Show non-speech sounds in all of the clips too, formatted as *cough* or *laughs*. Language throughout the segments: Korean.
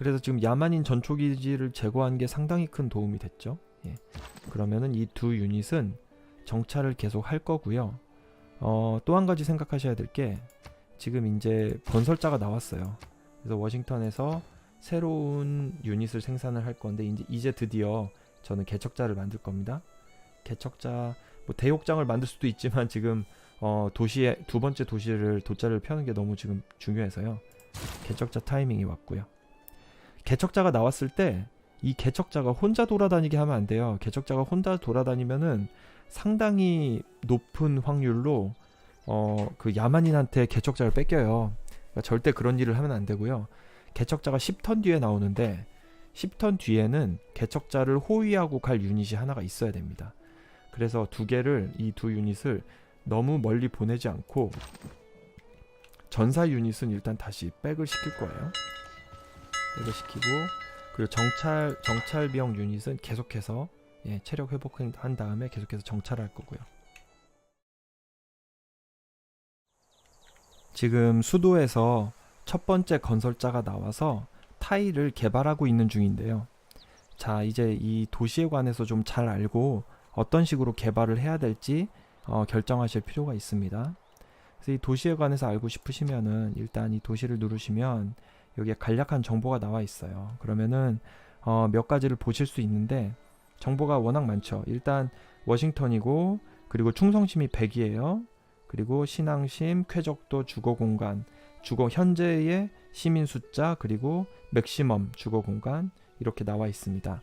그래서 지금 야만인 전초기지를 제거한 게 상당히 큰 도움이 됐죠. 예. 그러면은 이 두 유닛은 정찰을 계속 할 거고요. 어, 또 한 가지 생각하셔야 될 게 지금 이제 건설자가 나왔어요. 그래서 워싱턴에서 새로운 유닛을 생산을 할 건데 이제 이제 드디어 저는 개척자를 만들 겁니다. 개척자 뭐 대욕장을 만들 수도 있지만 지금 어, 도시에 두 번째 도시를 도자를 펴는 게 너무 지금 중요해서요. 개척자 타이밍이 왔고요. 개척자가 나왔을 때 이 개척자가 혼자 돌아다니게 하면 안 돼요. 개척자가 혼자 돌아다니면은 상당히 높은 확률로 어 그 야만인한테 개척자를 뺏겨요. 그러니까 절대 그런 일을 하면 안 되고요. 개척자가 10턴 뒤에 나오는데 10턴 뒤에는 개척자를 호위하고 갈 유닛이 하나가 있어야 됩니다. 그래서 두 개를 이 두 유닛을 너무 멀리 보내지 않고 전사 유닛은 일단 다시 백을 시킬 거예요. 백을 시키고 그리고 정찰 정찰병 유닛은 계속해서 예, 체력 회복한 다음에 계속해서 정찰할 거고요. 지금 수도에서 첫 번째 건설자가 나와서 타일을 개발하고 있는 중인데요. 자, 이제 이 도시에 관해서 좀 잘 알고 어떤 식으로 개발을 해야 될지 어, 결정하실 필요가 있습니다. 그래서 이 도시에 관해서 알고 싶으시면은 일단 이 도시를 누르시면 여기에 간략한 정보가 나와 있어요. 그러면은 어, 몇 가지를 보실 수 있는데 정보가 워낙 많죠. 일단 워싱턴이고 그리고 충성심이 100이에요. 그리고 신앙심, 쾌적도, 주거 공간, 주거 현재의 시민 숫자 그리고 맥시멈 주거 공간 이렇게 나와 있습니다.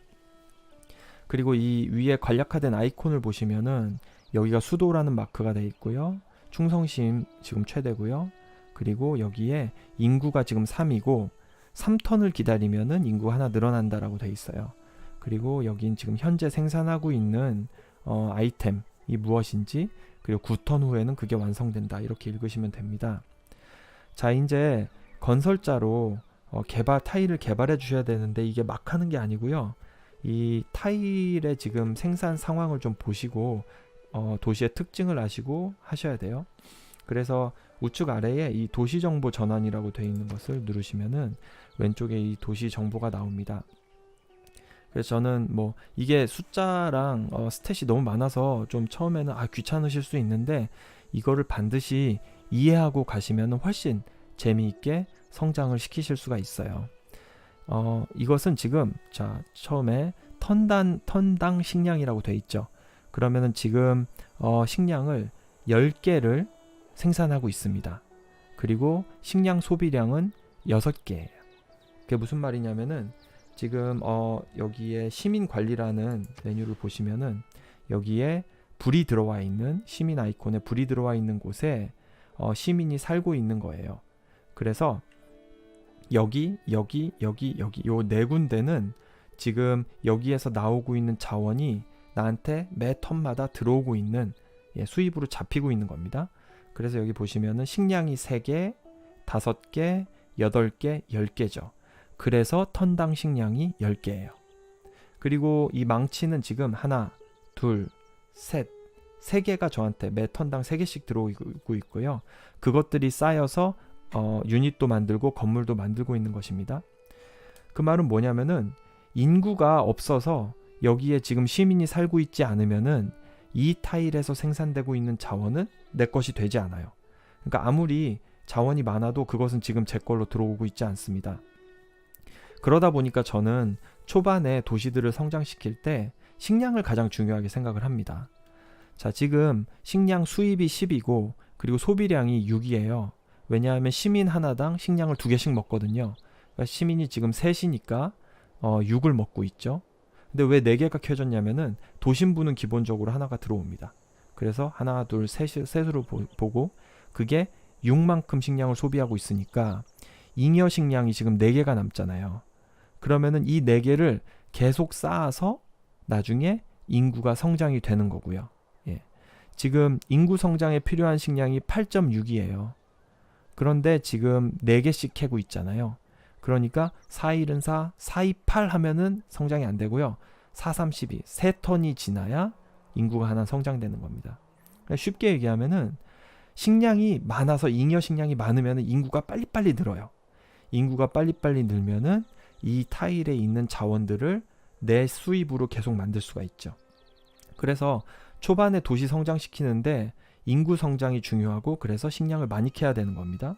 그리고 이 위에 간략화된 아이콘을 보시면은 여기가 수도라는 마크가 되어 있고요. 충성심 지금 최대고요. 그리고 여기에 인구가 지금 3이고 3턴을 기다리면은 인구가 하나 늘어난다라고 되어 있어요. 그리고 여긴 지금 현재 생산하고 있는 어, 아이템이 무엇인지 그리고 9턴 후에는 그게 완성된다 이렇게 읽으시면 됩니다. 자 이제 건설자로 어, 개발 타일을 개발해 주셔야 되는데 이게 막 하는 게 아니고요. 이 타일의 지금 생산 상황을 좀 보시고 어, 도시의 특징을 아시고 하셔야 돼요. 그래서 우측 아래에 이 도시 정보 전환이라고 되어 있는 것을 누르시면은 왼쪽에 이 도시 정보가 나옵니다. 그래서 저는 뭐 이게 숫자랑 어, 스탯이 너무 많아서 좀 처음에는 아 귀찮으실 수 있는데 이거를 반드시 이해하고 가시면 훨씬 재미있게 성장을 시키실 수가 있어요. 어, 이것은 지금 자 처음에 턴단 턴당 식량이라고 돼 있죠. 그러면은 지금 어, 식량을 10개를 생산하고 있습니다. 그리고 식량 소비량은 6개예요. 그게 무슨 말이냐면은 지금 어, 여기에 시민 관리라는 메뉴를 보시면은 여기에 불이 들어와 있는 시민 아이콘에 불이 들어와 있는 곳에 어, 시민이 살고 있는 거예요. 그래서 여기, 여기, 여기, 여기 요 네 군데는 지금 여기에서 나오고 있는 자원이 나한테 매 턴마다 들어오고 있는 예, 수입으로 잡히고 있는 겁니다. 그래서 여기 보시면은 식량이 3개, 5개, 8개, 10개죠. 그래서 턴당 식량이 10개예요. 그리고 이 망치는 지금 하나, 둘, 셋, 세 개가 저한테 매 턴당 세 개씩 들어오고 있고요. 그것들이 쌓여서 어, 유닛도 만들고 건물도 만들고 있는 것입니다. 그 말은 뭐냐면은 인구가 없어서 여기에 지금 시민이 살고 있지 않으면은 이 타일에서 생산되고 있는 자원은 내 것이 되지 않아요. 그러니까 아무리 자원이 많아도 그것은 지금 제 걸로 들어오고 있지 않습니다. 그러다 보니까 저는 초반에 도시들을 성장시킬 때 식량을 가장 중요하게 생각을 합니다. 자, 지금 식량 수입이 10이고 그리고 소비량이 6이에요. 왜냐하면 시민 하나당 식량을 두 개씩 먹거든요. 그러니까 시민이 지금 셋이니까 어, 6을 먹고 있죠. 근데 왜 4개가 켜졌냐면은 도심부는 기본적으로 하나가 들어옵니다. 그래서 하나, 둘, 셋, 셋으로 보, 보고 그게 6만큼 식량을 소비하고 있으니까 잉여 식량이 지금 4개가 남잖아요. 그러면은 이 4개를 계속 쌓아서 나중에 인구가 성장이 되는 거고요. 예. 지금 인구 성장에 필요한 식량이 8.6이에요. 그런데 지금 4개씩 캐고 있잖아요. 그러니까 4일은 4, 4, 2, 8 하면은 성장이 안 되고요. 4, 3, 12, 3턴이 지나야 인구가 하나 성장되는 겁니다. 그러니까 쉽게 얘기하면은 식량이 많아서 잉여 식량이 많으면 인구가 빨리빨리 늘어요. 인구가 빨리빨리 늘면은 이 타일에 있는 자원들을 내 수입으로 계속 만들 수가 있죠. 그래서 초반에 도시 성장시키는데 인구 성장이 중요하고 그래서 식량을 많이 캐야 되는 겁니다.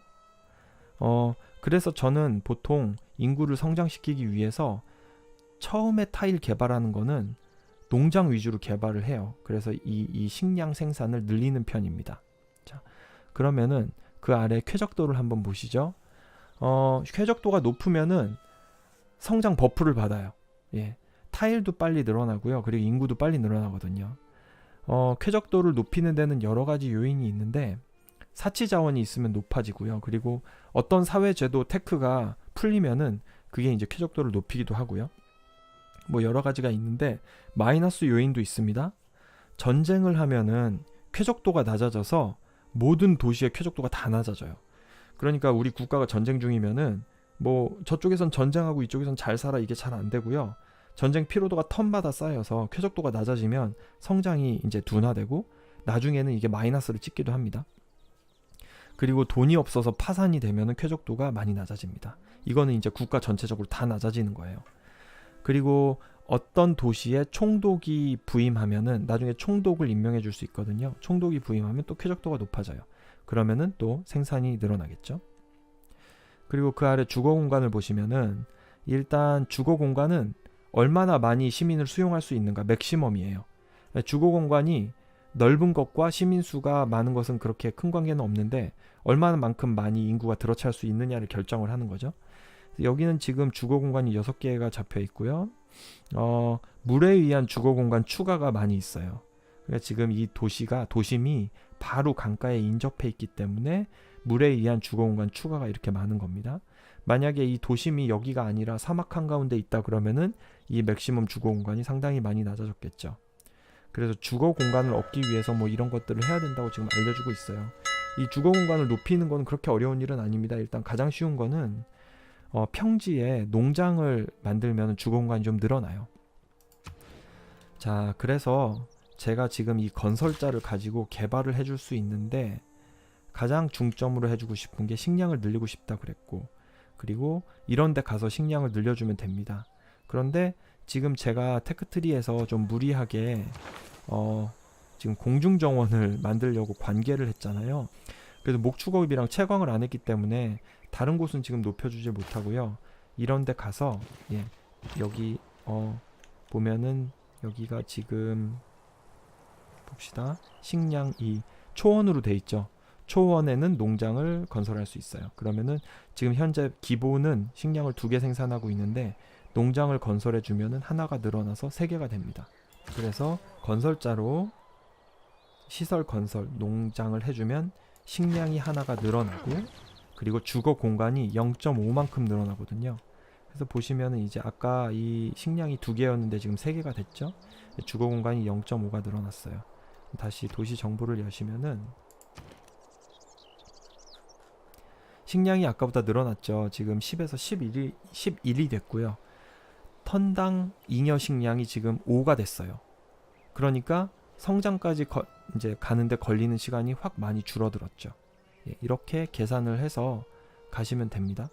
어, 그래서 저는 보통 인구를 성장시키기 위해서 처음에 타일 개발하는 거는 농장 위주로 개발을 해요. 그래서 이, 이 식량 생산을 늘리는 편입니다. 자, 그러면은 그 아래 쾌적도를 한번 보시죠. 어, 쾌적도가 높으면은 성장 버프를 받아요. 예. 타일도 빨리 늘어나고요. 그리고 인구도 빨리 늘어나거든요. 어, 쾌적도를 높이는 데는 여러 가지 요인이 있는데 사치 자원이 있으면 높아지고요. 그리고 어떤 사회 제도 테크가 풀리면은 그게 이제 쾌적도를 높이기도 하고요. 뭐 여러 가지가 있는데 마이너스 요인도 있습니다. 전쟁을 하면은 쾌적도가 낮아져서 모든 도시의 쾌적도가 다 낮아져요. 그러니까 우리 국가가 전쟁 중이면은 뭐 저쪽에선 전쟁하고 이쪽에선 잘 살아 이게 잘 안 되고요. 전쟁 피로도가 턴마다 쌓여서 쾌적도가 낮아지면 성장이 이제 둔화되고 나중에는 이게 마이너스를 찍기도 합니다. 그리고 돈이 없어서 파산이 되면은 쾌적도가 많이 낮아집니다. 이거는 이제 국가 전체적으로 다 낮아지는 거예요. 그리고 어떤 도시에 총독이 부임하면은 나중에 총독을 임명해 줄 수 있거든요. 총독이 부임하면 또 쾌적도가 높아져요. 그러면은 또 생산이 늘어나겠죠. 그리고 그 아래 주거 공간을 보시면은 일단 주거 공간은 얼마나 많이 시민을 수용할 수 있는가 맥시멈이에요. 주거 공간이 넓은 것과 시민 수가 많은 것은 그렇게 큰 관계는 없는데 얼마만큼 많이 인구가 들어찰 수 있느냐를 결정을 하는 거죠. 여기는 지금 주거 공간이 6개가 잡혀 있고요. 어, 물에 의한 주거 공간 추가가 많이 있어요. 그러니까 지금 이 도시가 도심이 바로 강가에 인접해 있기 때문에 물에 의한 주거 공간 추가가 이렇게 많은 겁니다. 만약에 이 도심이 여기가 아니라 사막 한가운데 있다 그러면은 이 맥시멈 주거 공간이 상당히 많이 낮아졌겠죠. 그래서 주거 공간을 얻기 위해서 뭐 이런 것들을 해야 된다고 지금 알려주고 있어요. 이 주거 공간을 높이는 건 그렇게 어려운 일은 아닙니다. 일단 가장 쉬운 거는 어, 평지에 농장을 만들면 주거 공간이 좀 늘어나요. 자, 그래서 제가 지금 이 건설자를 가지고 개발을 해줄 수 있는데 가장 중점으로 해주고 싶은 게 식량을 늘리고 싶다 그랬고 그리고 이런 데 가서 식량을 늘려주면 됩니다. 그런데 지금 제가 테크트리에서 좀 무리하게 어, 지금 공중정원을 *laughs* 만들려고 관계를 했잖아요. 그래서 목축업이랑 채광을 안 했기 때문에 다른 곳은 지금 높여주지 못하고요. 이런 데 가서 예, 여기 어, 보면은 여기가 지금 봅시다. 식량 이 초원으로 돼 있죠. 초원에는 농장을 건설할 수 있어요. 그러면은 지금 현재 기본은 식량을 두 개 생산하고 있는데 농장을 건설해 주면은 하나가 늘어나서 세 개가 됩니다. 그래서 건설자로 시설 건설 농장을 해주면 식량이 하나가 늘어나고 그리고 주거 공간이 0.5만큼 늘어나거든요. 그래서 보시면은 이제 아까 이 식량이 두 개였는데 지금 세 개가 됐죠. 주거 공간이 0.5가 늘어났어요. 다시 도시 정보를 여시면은 식량이 아까보다 늘어났죠. 지금 10에서 11이 11이 됐고요. 턴당 잉여 식량이 지금 5가 됐어요. 그러니까 성장까지 거, 이제 가는데 걸리는 시간이 확 많이 줄어들었죠. 예, 이렇게 계산을 해서 가시면 됩니다.